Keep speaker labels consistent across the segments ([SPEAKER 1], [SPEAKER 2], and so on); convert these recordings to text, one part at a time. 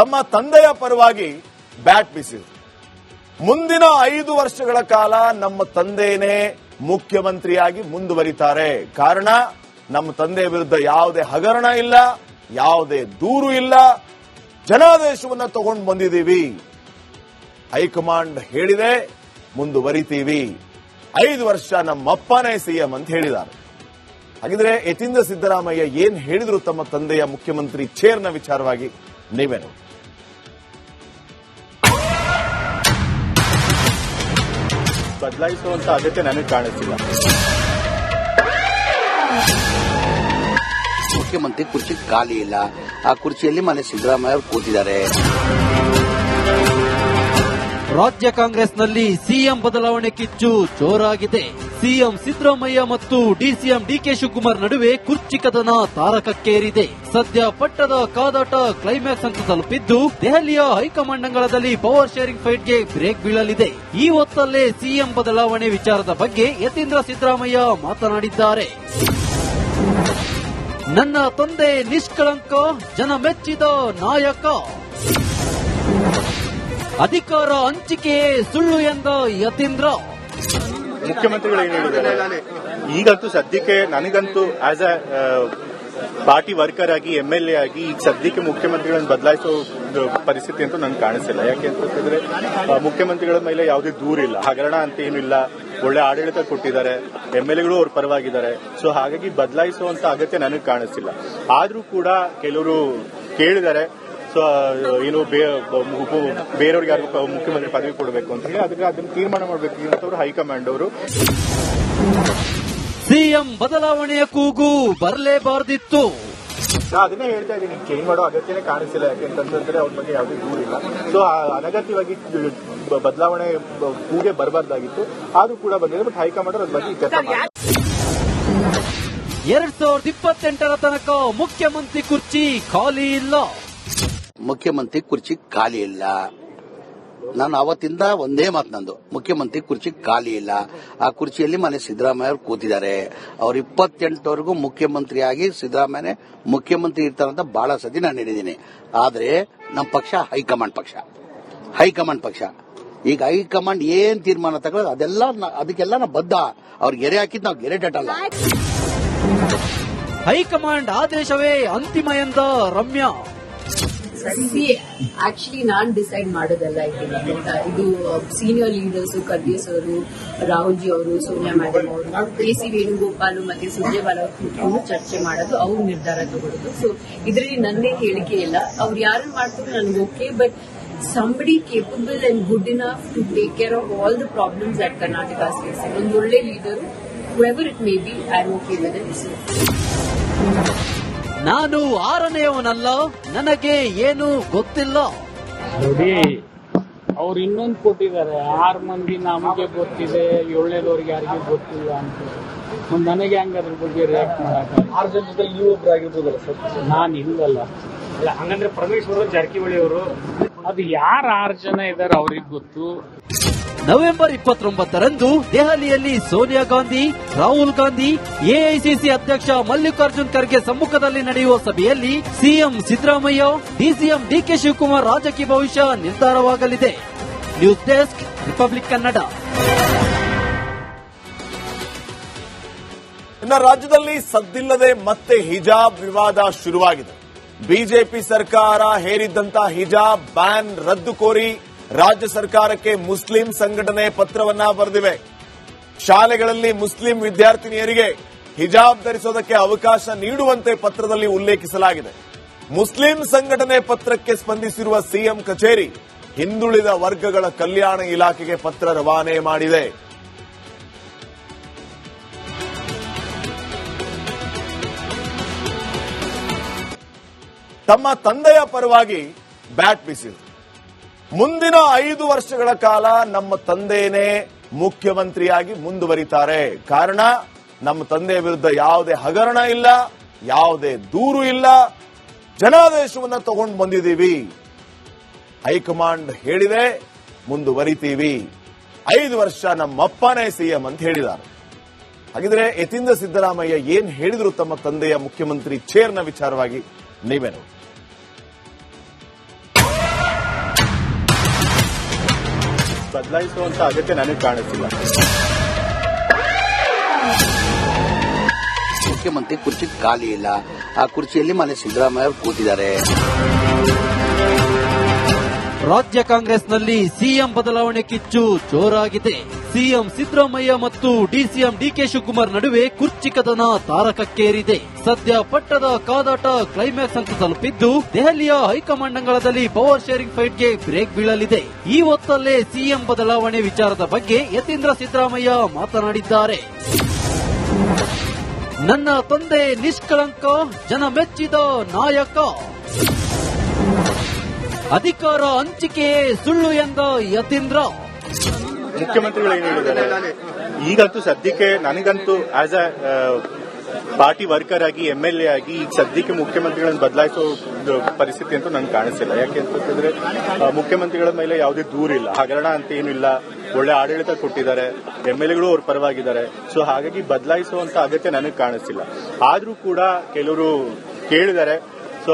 [SPEAKER 1] ತಮ್ಮ ತಂದೆಯ ಪರವಾಗಿ ಬ್ಯಾಟ್ ಬೀಸಿದರು. ಮುಂದಿನ ಐದು ವರ್ಷಗಳ ಕಾಲ ನಮ್ಮ ತಂದೆಯೇ ಮುಖ್ಯಮಂತ್ರಿಯಾಗಿ ಮುಂದುವರಿತಾರೆ. ಕಾರಣ, ನಮ್ಮ ತಂದೆಯ ವಿರುದ್ಧ ಯಾವುದೇ ಹಗರಣ ಇಲ್ಲ, ಯಾವುದೇ ದೂರು ಇಲ್ಲ. ಜನಾದೇಶವನ್ನ ತಗೊಂಡು ಬಂದಿದ್ದೀವಿ. ಹೈಕಮಾಂಡ್ ಹೇಳಿದೆ, ಮುಂದುವರಿತೀವಿ. ಐದು ವರ್ಷ ನಮ್ಮಪ್ಪನೇ ಸಿಎಂ ಅಂತ ಹೇಳಿದ್ದಾರೆ. ಹಾಗಿದ್ರೆ ಯತೀಂದ್ರ ಸಿದ್ದರಾಮಯ್ಯ ಏನ್ ಹೇಳಿದ್ರು ತಮ್ಮ ತಂದೆಯ ಮುಖ್ಯಮಂತ್ರಿ ಚೇರ್ನ ವಿಚಾರವಾಗಿ ನೀವೇ
[SPEAKER 2] ಬದಲಾಯಿಸುವಂತ ಅಗತ್ಯ ನನಗೆ ಕಾಣಿಸ್ತಿಲ್ಲ.
[SPEAKER 3] ಮುಖ್ಯಮಂತ್ರಿ ಕುರ್ಚಿ ಖಾಲಿ ಇಲ್ಲ. ಆ ಕುರ್ಚಿಯಲ್ಲಿ ಮನೆ ಸಿದ್ದರಾಮಯ್ಯ ಅವರು ಕೂತಿದ್ದಾರೆ.
[SPEAKER 4] ರಾಜ್ಯ ಕಾಂಗ್ರೆಸ್ನಲ್ಲಿ ಸಿಎಂ ಬದಲಾವಣೆ ಕಿಚ್ಚು ಜೋರಾಗಿದೆ. ಸಿಎಂ ಸಿದ್ದರಾಮಯ್ಯ ಮತ್ತು ಡಿಸಿಎಂ ಡಿಕೆ ಶಿವಕುಮಾರ್ ನಡುವೆ ಕುರ್ಚಿ ಕದನ ತಾರಕಕ್ಕೇರಿದೆ. ಸದ್ಯ ಪಟ್ಟದ ಕಾದಾಟ ಕ್ಲೈಮ್ಯಾಕ್ಸ್ ಅಂತ ತಲುಪಿದ್ದು, ದೆಹಲಿಯ ಹೈಕಮಾಂಡ್ ಅಂಗಳದಲ್ಲಿ ಪವರ್ ಶೇರಿಂಗ್ ಫೈಟ್ಗೆ ಬ್ರೇಕ್ ಬೀಳಲಿದೆ. ಈ ಹೊತ್ತಲ್ಲೇ ಸಿಎಂ ಬದಲಾವಣೆ ವಿಚಾರದ ಬಗ್ಗೆ ಯತೀಂದ್ರ ಸಿದ್ದರಾಮಯ್ಯ ಮಾತನಾಡಿದ್ದಾರೆ. ನನ್ನ ತಂದೆ ನಿಷ್ಕಳಂಕ, ಜನ ಮೆಚ್ಚಿದ ನಾಯಕ. ಅಧಿಕಾರ ಹಂಚಿಕೆ ಸುಳ್ಳು ಎಂದ ಯತೀಂದ್ರ.
[SPEAKER 2] ಮುಖ್ಯಮಂತ್ರಿಗಳು ಏನು ಹೇಳಿದ್ದಾರೆ ಈಗಂತೂ ಸದ್ಯಕ್ಕೆ ನನಗಂತೂ ಆಸ್ ಅ ಪಾರ್ಟಿ ವರ್ಕರ್ ಆಗಿ ಎಂ ಎಲ್ ಎ ಆಗಿ ಈಗ ಸದ್ಯಕ್ಕೆ ಮುಖ್ಯಮಂತ್ರಿಗಳನ್ನು ಬದಲಾಯಿಸೋ ಪರಿಸ್ಥಿತಿ ಅಂತೂ ನನಗೆ ಕಾಣಿಸಿಲ್ಲ. ಯಾಕೆ ಅಂತಂದ್ರೆ ಆ, ಮುಖ್ಯಮಂತ್ರಿಗಳ ಮೇಲೆ ಯಾವುದೇ ದೂರಿಲ್ಲ ಹಗರಣ ಅಂತ ಏನಿಲ್ಲ. ಒಳ್ಳೆ ಆಡಳಿತ ಕೊಟ್ಟಿದ್ದಾರೆ. ಎಂ ಎಲ್ ಎಗಳು ಅವ್ರ ಪರವಾಗಿದ್ದಾರೆ. ಸೊ ಹಾಗಾಗಿ ಬದಲಾಯಿಸುವಂತ ಅಗತ್ಯ ನನಗೆ ಕಾಣಿಸಿಲ್ಲ. ಆದರೂ ಕೂಡ ಕೆಲವರು ಕೇಳಿದ್ದಾರೆ ಸೊ ಏನು ಬೇ- ಉಪ- ಬೇರೆಯವ್ರಿಗೆ ಯಾರಿಗೂ ಮುಖ್ಯಮಂತ್ರಿ ಪದವಿ ಕೊಡಬೇಕು ಅಂತ ಹೇಳಿ ಅದಕ್ಕೆ ಅದನ್ನು ತೀರ್ಮಾನ ಮಾಡಬೇಕು ಅಂತವ್ರು ಹೈಕಮಾಂಡ್ ಅವರು.
[SPEAKER 4] ಸಿಎಂ ಬದಲಾವಣೆಯ ಕೂಗು ಬರಲೇಬಾರ್ದಿತ್ತು
[SPEAKER 2] ಅದನ್ನೇ ಹೇಳ್ತಾ ಇದ್ದೀನಿ ಚೇಂಜ್ ಮಾಡೋ ಅಗತ್ಯನೇ ಕಾಣಿಸಿಲ್ಲ ಯಾಕೆಂತಂದ್ರೆ ಅವ್ರ ಬಗ್ಗೆ ಯಾವುದೇ ದೂರಿಲ್ಲ ಸೊ ಅನಗತ್ಯವಾಗಿ ಬದಲಾವಣೆ ಕೂಗೆ ಬರಬಾರ್ದಾಗಿತ್ತು. ಆದ್ರೂ ಕೂಡ ಬಂದಿದೆ ಬಟ್ ಹೈಕಮಾಂಡ್ ಅದ್ರ ಬಗ್ಗೆ ಮಾಡಿ
[SPEAKER 4] ಎರಡ್ ಸಾವಿರದ ಇಪ್ಪತ್ತೆಂಟರ ತನಕ ಮುಖ್ಯಮಂತ್ರಿ ಕುರ್ಚಿ ಖಾಲಿ ಇಲ್ಲ.
[SPEAKER 3] ಮುಖ್ಯಮಂತ್ರಿ ಕುರ್ಚಿ ಖಾಲಿ ಇಲ್ಲ. ನಾನು ಅವತ್ತಿಂದ ಒಂದೇ ಮಾತು ನಂದು. ಮುಖ್ಯಮಂತ್ರಿ ಕುರ್ಚಿ ಖಾಲಿ ಇಲ್ಲ. ಆ ಕುರ್ಚಿಯಲ್ಲಿ ಮನೆ ಸಿದ್ದರಾಮಯ್ಯ ಅವರು ಕೂತಿದ್ದಾರೆ. ಅವ್ರು ಇಪ್ಪತ್ತೆಂಟವರೆಗೂ ಮುಖ್ಯಮಂತ್ರಿಯಾಗಿ ಸಿದ್ದರಾಮಯ್ಯನೇ ಮುಖ್ಯಮಂತ್ರಿ ಇರ್ತಾರಂತ ಬಹಳ ಸತಿ ನಾನು ಹೇಳಿದ್ದೀನಿ. ಆದರೆ ನಮ್ಮ ಪಕ್ಷ ಹೈಕಮಾಂಡ್ ಪಕ್ಷ. ಹೈಕಮಾಂಡ್ ಪಕ್ಷ. ಈಗ ಹೈಕಮಾಂಡ್ ಏನ್ ತೀರ್ಮಾನ ತಗೊಳ್ಳೋದು ಅದೆಲ್ಲ ಅದಕ್ಕೆಲ್ಲ ನಾವು ಬದ್ಧ. ಅವ್ರಿಗೆ ಗೆರೆ ಹಾಕಿದ್ ನಾವು ಗೆರೆ ಡಟ್ಟಲ್ಲ
[SPEAKER 4] ಹೈಕಮಾಂಡ್ ಆದೇಶವೇ ಅಂತಿಮ ಎಂದ ರಮ್ಯಾ.
[SPEAKER 5] ಸಿ ಆಕ್ಚುಲಿ ನಾನ್ ಡಿಸೈಡ್ ಮಾಡೋದಲ್ಲ ಇದು ಸೀನಿಯರ್ ಲೀಡರ್ಸ್ ಕರ್ಗೇಸ್ ಅವರು ರಾಹುಲ್ ಜಿ ಅವರು ಸೋನಿಯಾ ಮೇಡಮ್ ಅವರು ಕೆ ಸಿ ವೇಣುಗೋಪಾಲ್ ಮತ್ತೆ ಸುರ್ಜೇವಾಲ ಕೂತ್ಕೊಂಡು ಚರ್ಚೆ ಮಾಡೋದು ಅವ್ರ ನಿರ್ಧಾರ ತಗೊಳ್ಳೋದು ಸೊ ಇದರಲ್ಲಿ ನನ್ನೇ ಹೇಳಿಕೆ ಇಲ್ಲ. ಅವ್ರು ಯಾರು ಮಾಡ್ತಾರೆ ನನ್ಗೆ okay but somebody capable and good enough to take care of all the problems at Karnataka states ಒಂದು ಒಳ್ಳೆ leader whoever it may be, I'm okay with it.
[SPEAKER 4] ನಾನು ಆರನೆಯವನಲ್ಲ ನನಗೆ ಏನು ಗೊತ್ತಿಲ್ಲ.
[SPEAKER 6] ನೋಡಿ ಅವ್ರು ಇನ್ನೊಂದು ಕೊಟ್ಟಿದ್ದಾರೆ. ಆರು ಮಂದಿ ನಮಗೆ ಗೊತ್ತಿದೆ ಏಳನೇದವ್ರಿಗೆ ಯಾರಿಗೂ ಗೊತ್ತಿಲ್ಲ ಅಂತ. ನನಗೆ ಹಂಗ ಅದ್ರ ಬಗ್ಗೆ ರಿಯಾಕ್ಟ್ ಮಾಡಕ್ಕೆ ಆರು ಜನದಲ್ಲಿ ನೀವು ಒಬ್ರು ಆಗಿರ್ಬೋದಲ್ಲ ಸರ್? ನಾನು ಇಲ್ಲಲ್ಲ.
[SPEAKER 7] ಅಲ್ಲ ಹಂಗಂದ್ರೆ ಪರಮೇಶ್ವರ ಜಾರಕಿಹೊಳಿ ಅವರು
[SPEAKER 6] ಅದು ಯಾರು ಆರು ಜನ ಇದ್ದಾರೆ ಅವ್ರಿಗೆ ಗೊತ್ತು.
[SPEAKER 4] ನವೆಂಬರ್ ಇಪ್ಪತ್ತೊಂಬತ್ತರಂದು ದೆಹಲಿಯಲ್ಲಿ ಸೋನಿಯಾ ಗಾಂಧಿ, ರಾಹುಲ್ ಗಾಂಧಿ, ಎಐಸಿಸಿ ಅಧ್ಯಕ್ಷ ಮಲ್ಲಿಕಾರ್ಜುನ್ ಖರ್ಗೆ ಸಮ್ಮುಖದಲ್ಲಿ ನಡೆಯುವ ಸಭೆಯಲ್ಲಿ CM Siddaramaiah, DCM DK Shivakumar ರಾಜಕೀಯ ಭವಿಷ್ಯ ನಿರ್ಧಾರವಾಗಲಿದೆ. News desk, Republic Kannada.
[SPEAKER 1] ಇನ್ನು ರಾಜ್ಯದಲ್ಲಿ ಸದ್ದಿಲ್ಲದೆ ಮತ್ತೆ ಹಿಜಾಬ್ ವಿವಾದ ಶುರುವಾಗಿದೆ. ಬಿಜೆಪಿ ಸರ್ಕಾರ ಹೇರಿದ್ದಂತಹ ಹಿಜಾಬ್ ಬ್ಯಾನ್ ರದ್ದು ಕೋರಿ ರಾಜ್ಯ ಸರ್ಕಾರಕ್ಕೆ ಮುಸ್ಲಿಂ ಸಂಘಟನೆ ಪತ್ರವನ್ನ ಬರೆದಿವೆ. ಶಾಲೆಗಳಲ್ಲಿ ಮುಸ್ಲಿಂ ವಿದ್ಯಾರ್ಥಿನಿಯರಿಗೆ ಹಿಜಾಬ್ ಧರಿಸೋದಕ್ಕೆ ಅವಕಾಶ ನೀಡುವಂತೆ ಪತ್ರದಲ್ಲಿ ಉಲ್ಲೇಖಿಸಲಾಗಿದೆ. ಮುಸ್ಲಿಂ ಸಂಘಟನೆ ಪತ್ರಕ್ಕೆ ಸ್ಪಂದಿಸಿರುವ ಸಿಎಂ ಕಚೇರಿ ಹಿಂದುಳಿದ ವರ್ಗಗಳ ಕಲ್ಯಾಣ ಇಲಾಖೆಗೆ ಪತ್ರ ರವಾನೆ ಮಾಡಿದೆ. ತಮ್ಮ ತಂದೆಯ ಪರವಾಗಿ ಬ್ಯಾಟ್ ಬೀಸಿದರು. ಮುಂದಿನ ಐದು ವರ್ಷಗಳ ಕಾಲ ನಮ್ಮ ತಂದೆಯೇ ಮುಖ್ಯಮಂತ್ರಿಯಾಗಿ ಮುಂದುವರಿತಾರೆ. ಕಾರಣ, ನಮ್ಮ ತಂದೆಯ ವಿರುದ್ಧ ಯಾವುದೇ ಹಗರಣ ಇಲ್ಲ, ಯಾವುದೇ ದೂರು ಇಲ್ಲ. ಜನಾದೇಶವನ್ನ ತಗೊಂಡು ಬಂದಿದ್ದೀವಿ. ಹೈಕಮಾಂಡ್ ಹೇಳಿದೆ, ಮುಂದುವರಿತೀವಿ. ಐದು ವರ್ಷ ನಮ್ಮಪ್ಪನೇ ಸಿಎಂ ಅಂತ ಹೇಳಿದ್ದಾರೆ. ಹಾಗಿದ್ರೆ ಯತೀಂದ್ರ ಸಿದ್ದರಾಮಯ್ಯ ಏನ್ ಹೇಳಿದ್ರು ತಮ್ಮ ತಂದೆಯ ಮುಖ್ಯಮಂತ್ರಿ ಚೇರ್ನ ವಿಚಾರವಾಗಿ ನೀವೇ
[SPEAKER 2] ಬದಲಾಯಿಸುವಂತ ಅಗತ್ಯ ನನಗೆ ಕಾಣಿಸ್ತಿಲ್ಲ.
[SPEAKER 3] ಮುಖ್ಯಮಂತ್ರಿ ಕುರ್ಚಿ ಖಾಲಿ ಇಲ್ಲ. ಆ ಕುರ್ಚಿಯಲ್ಲಿ ಮನೆ ಸಿದ್ದರಾಮಯ್ಯ ಅವರು ಕೂತಿದ್ದಾರೆ.
[SPEAKER 4] ರಾಜ್ಯ ಕಾಂಗ್ರೆಸ್ನಲ್ಲಿ ಸಿಎಂ ಬದಲಾವಣೆ ಕಿಚ್ಚು ಜೋರಾಗಿದೆ. ಸಿಎಂ ಸಿದ್ದರಾಮಯ್ಯ ಮತ್ತು ಡಿಸಿಎಂ ಡಿಕೆ ಶಿವಕುಮಾರ್ ನಡುವೆ ಕುರ್ಚಿ ಕದನ ತಾರಕಕ್ಕೇರಿದೆ. ಸದ್ಯ ಪಟ್ಟದ ಕಾದಾಟ ಕ್ಲೈಮ್ಯಾಕ್ಸ್ ಅಂತ ತಲುಪಿದ್ದು, ದೆಹಲಿಯ ಹೈಕಮಾಂಡ್ ಅಂಗಳದಲ್ಲಿ ಪವರ್ ಶೇರಿಂಗ್ ಫೈಟ್ಗೆ ಬ್ರೇಕ್ ಬೀಳಲಿದೆ. ಈ ಹೊತ್ತಲ್ಲೇ ಸಿಎಂ ಬದಲಾವಣೆ ವಿಚಾರದ ಬಗ್ಗೆ ಯತೀಂದ್ರ ಸಿದ್ದರಾಮಯ್ಯ ಮಾತನಾಡಿದ್ದಾರೆ. ನನ್ನ ತಂದೆ ನಿಷ್ಕಳಂಕ, ಜನ ಮೆಚ್ಚಿದ ನಾಯಕ. ಅಧಿಕಾರ ಹಂಚಿಕೆಯೇ ಸುಳ್ಳು ಎಂದ ಯತೀಂದ್ರ.
[SPEAKER 2] ಮುಖ್ಯಮಂತ್ರಿಗಳು ಏನು ಹೇಳಿದ್ದಾರೆ? ಈಗಂತೂ ಸದ್ಯಕ್ಕೆ ನನಗಂತೂ ಆಸ್ ಅ ಪಾರ್ಟಿ ವರ್ಕರ್ ಆಗಿ ಎಂ ಎಲ್ ಎ ಆಗಿ, ಈಗ ಸದ್ಯಕ್ಕೆ ಮುಖ್ಯಮಂತ್ರಿಗಳನ್ನು ಬದಲಾಯಿಸೋ ಪರಿಸ್ಥಿತಿ ಅಂತೂ ನನಗೆ ಕಾಣಿಸಿಲ್ಲ ಯಾಕೆ ಅಂತಂದ್ರೆ ಮುಖ್ಯಮಂತ್ರಿಗಳ ಮೇಲೆ ಯಾವುದೇ ದೂರಿಲ್ಲ ಹಗರಣ ಅಂತ ಏನಿಲ್ಲ ಒಳ್ಳೆ ಆಡಳಿತ ಕೊಟ್ಟಿದ್ದಾರೆ. ಎಂ ಎಲ್ ಎಗಳು ಅವ್ರ ಪರವಾಗಿದ್ದಾರೆ. ಸೊ ಹಾಗಾಗಿ ಬದಲಾಯಿಸುವಂತ ಅಗತ್ಯ ನನಗೆ ಕಾಣಿಸ್ತಿಲ್ಲ. ಆದರೂ ಕೂಡ ಕೆಲವರು ಕೇಳಿದ್ದಾರೆ ಸೊ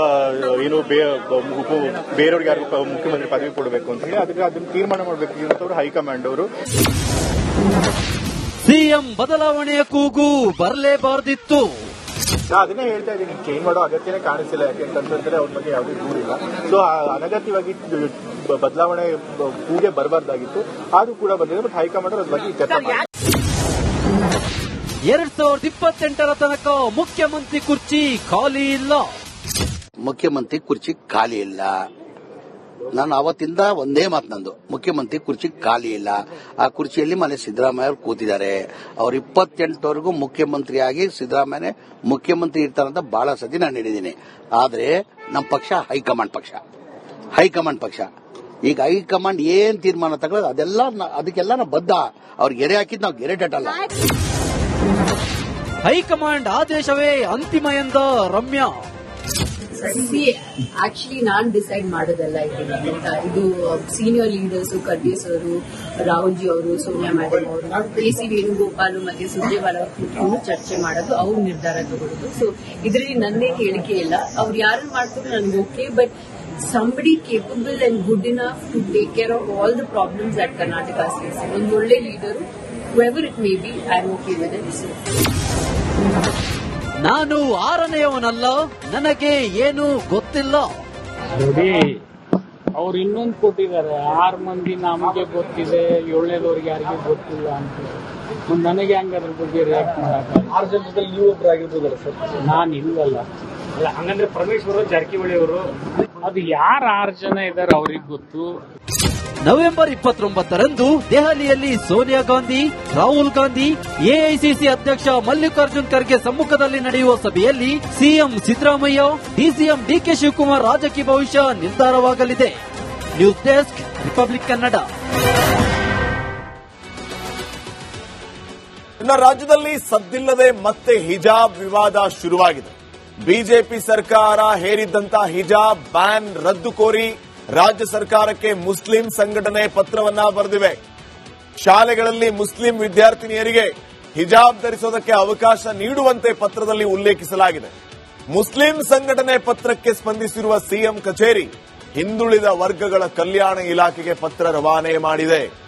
[SPEAKER 2] ಏನು ಬೇ- ಬೇರೆಯವ್ರಿಗೆ ಯಾರಿಗೂ ಮುಖ್ಯಮಂತ್ರಿ ಪದವಿ ಕೊಡಬೇಕು ಅಂತ ಹೇಳಿ ಅದಕ್ಕೆ ಅದನ್ನು ತೀರ್ಮಾನ ಮಾಡಬೇಕು ಅಂತವ್ರು ಹೈಕಮಾಂಡ್ ಅವರು.
[SPEAKER 4] ಸಿಎಂ ಬದಲಾವಣೆಯ ಕೂಗು ಬರಲೇಬಾರದಿತ್ತು.
[SPEAKER 2] ಅದನ್ನೇ ಹೇಳ್ತಾ ಇದ್ದೀನಿ ಚೇಂಜ್ ಮಾಡೋ ಅಗತ್ಯನೇ ಕಾಣಿಸಿಲ್ಲ ಯಾಕೆಂತಂದ್ರೆ ಅವ್ರ ಬಗ್ಗೆ ಯಾವುದೇ ದೂರಿಲ್ಲ ಸೊ ಅನಗತ್ಯವಾಗಿ ಬದಲಾವಣೆ ಕೂಗೆ ಬರಬಾರ್ದಾಗಿತ್ತು. ಆದ್ರೂ ಕೂಡ ಬಂದಿದೆ ಬಟ್ ಹೈಕಮಾಂಡ್ ಅದ್ರ ಬಗ್ಗೆ ಚರ್ಚೆ ಮಾಡಿ
[SPEAKER 4] ಎರಡ್ ಸಾವಿರದ ಇಪ್ಪತ್ತೆಂಟರ ತನಕ ಮುಖ್ಯಮಂತ್ರಿ ಕುರ್ಚಿ ಖಾಲಿ ಇಲ್ಲ.
[SPEAKER 3] ಮುಖ್ಯಮಂತ್ರಿ ಕುರ್ಚಿ ಖಾಲಿ ಇಲ್ಲ. ನಾನು ಅವತ್ತಿಂದ ಒಂದೇ ಮಾತು ನಂದು. ಮುಖ್ಯಮಂತ್ರಿ ಕುರ್ಚಿ ಖಾಲಿ ಇಲ್ಲ. ಆ ಕುರ್ಚಿಯಲ್ಲಿ ಮನೆ ಸಿದ್ದರಾಮಯ್ಯ ಅವರು ಕೂತಿದ್ದಾರೆ. ಅವ್ರು ಇಪ್ಪತ್ತೆಂಟವರೆಗೂ ಮುಖ್ಯಮಂತ್ರಿಯಾಗಿ ಸಿದ್ದರಾಮಯ್ಯ ಮುಖ್ಯಮಂತ್ರಿ ಇರ್ತಾರಂತ ಬಹಳ ಸತಿ ನಾನು ಹೇಳಿದ್ದೀನಿ. ಆದರೆ ನಮ್ಮ ಪಕ್ಷ ಹೈಕಮಾಂಡ್ ಪಕ್ಷ. ಹೈಕಮಾಂಡ್ ಪಕ್ಷ. ಈಗ ಹೈಕಮಾಂಡ್ ಏನ್ ತೀರ್ಮಾನ ತಗೊಳ್ಳೋದು ಅದೆಲ್ಲ ಅದಕ್ಕೆಲ್ಲ ನಾವು ಬದ್ಧ. ಅವ್ರಿಗೆ ಗೆರೆ ಹಾಕಿದ್ ನಾವು ಗೆರೆ ಡಟಲ್ಲ
[SPEAKER 4] ಹೈಕಮಾಂಡ್ ಆದೇಶವೇ ಅಂತಿಮ ಎಂದ ರಮ್ಯಾ.
[SPEAKER 5] ಸಿ ಆಕ್ಚುಲಿ ನಾನ್ ಡಿಸೈಡ್ ಮಾಡೋದಲ್ಲ ಇದು. ಸೀನಿಯರ್ ಲೀಡರ್ಸ್ ಕರ್ಗೇಸ್ ಅವರು ರಾಹುಲ್ ಜಿ ಅವರು ಸೋನಿಯಾ ಮ್ಯಾಡಮ್ ಅವರು ಕೆ ಸಿ ವೇಣುಗೋಪಾಲ್ ಮತ್ತೆ ಸುರ್ಜೇವಾಲ ಅವರು ಕೂತ್ಕೊಂಡು ಚರ್ಚೆ ಮಾಡೋದು, ಅವ್ರ ನಿರ್ಧಾರ ತಗೊಳ್ಳೋದು. ಸೊ ಇದರಲ್ಲಿ ನನ್ನೇ ಹೇಳಿಕೆ ಇಲ್ಲ. ಅವ್ರು ಯಾರು ಮಾಡ್ತಾರೆ ನನ್ಗೆ okay but somebody capable and good enough to take care of all the problems at Karnataka face ಒಂದು ಒಳ್ಳೆ leader whatever it may be I am okay so
[SPEAKER 4] ನಾನು ಆರನೆಯವನಲ್ಲ ನನಗೆ ಏನು ಗೊತ್ತಿಲ್ಲ.
[SPEAKER 6] ನೋಡಿ ಅವ್ರು ಇನ್ನೊಂದು ಕೊಟ್ಟಿದ್ದಾರೆ. ಆರು ಮಂದಿ ನಮಗೆ ಗೊತ್ತಿದೆ ಏಳನೇದವ್ರಿಗೆ ಯಾರಿಗೂ ಗೊತ್ತಿಲ್ಲ ಅಂತ. ಮತ್ತ್ ನನಗೆ ಹಂಗ ಅದ್ರ ಬಗ್ಗೆ ರಿಯಾಕ್ಟ್ ಮಾಡಕ್ಕೆ
[SPEAKER 7] ಆರು ಜನದಲ್ಲಿ ನೀವು ಒಬ್ರು ಆಗಿರ್ಬೋದಲ್ಲ ಸರ್?
[SPEAKER 6] ನಾನು ಇಲ್ವಲ್ಲ
[SPEAKER 7] ಅಲ್ಲ ಹಂಗಂದ್ರೆ ಪರಮೇಶ್ವರ ಜಾರಕಿಹೊಳಿ ಅವರು.
[SPEAKER 6] ಅದು ಯಾರು ಆರು ಜನ ಇದ್ದಾರೆ ಅವ್ರಿಗೆ ಗೊತ್ತು?
[SPEAKER 4] ನವೆಂಬರ್ ಇಪ್ಪತ್ತೊಂಬತ್ತರಂದು ದೆಹಲಿಯಲ್ಲಿ ಸೋನಿಯಾ ಗಾಂಧಿ, ರಾಹುಲ್ ಗಾಂಧಿ, ಎಐಸಿಸಿ ಅಧ್ಯಕ್ಷ ಮಲ್ಲಿಕಾರ್ಜುನ್ ಖರ್ಗೆ ಸಮ್ಮುಖದಲ್ಲಿ ನಡೆಯುವ ಸಭೆಯಲ್ಲಿ CM Siddaramaiah, DCM D K Shivakumar ರಾಜಕೀಯ ಭವಿಷ್ಯ ನಿರ್ಧಾರವಾಗಲಿದೆ. News desk, Republic Kannada.
[SPEAKER 1] ಇನ್ನು ರಾಜ್ಯದಲ್ಲಿ ಸದ್ದಿಲ್ಲದೆ ಮತ್ತೆ ಹಿಜಾಬ್ ವಿವಾದ ಶುರುವಾಗಿದೆ. ಬಿಜೆಪಿ ಸರ್ಕಾರ ಹೇರಿದ್ದಂತಹ ಹಿಜಾಬ್ ಬ್ಯಾನ್ ರದ್ದು ಕೋರಿ ರಾಜ್ಯ ಸರ್ಕಾರಕ್ಕೆ ಮುಸ್ಲಿಂ ಸಂಘಟನೆ ಪತ್ರವನ್ನ ಬರೆದಿವೆ. ಶಾಲೆಗಳಲ್ಲಿ ಮುಸ್ಲಿಂ ವಿದ್ಯಾರ್ಥಿನಿಯರಿಗೆ ಹಿಜಾಬ್ ಧರಿಸೋದಕ್ಕೆ ಅವಕಾಶ ನೀಡುವಂತೆ ಪತ್ರದಲ್ಲಿ ಉಲ್ಲೇಖಿಸಲಾಗಿದೆ. ಮುಸ್ಲಿಂ ಸಂಘಟನೆ ಪತ್ರಕ್ಕೆ ಸ್ಪಂದಿಸಿರುವ ಸಿಎಂ ಕಚೇರಿ ಹಿಂದುಳಿದ ವರ್ಗಗಳ ಕಲ್ಯಾಣ ಇಲಾಖೆಗೆ ಪತ್ರ ರವಾನೆ ಮಾಡಿದೆ.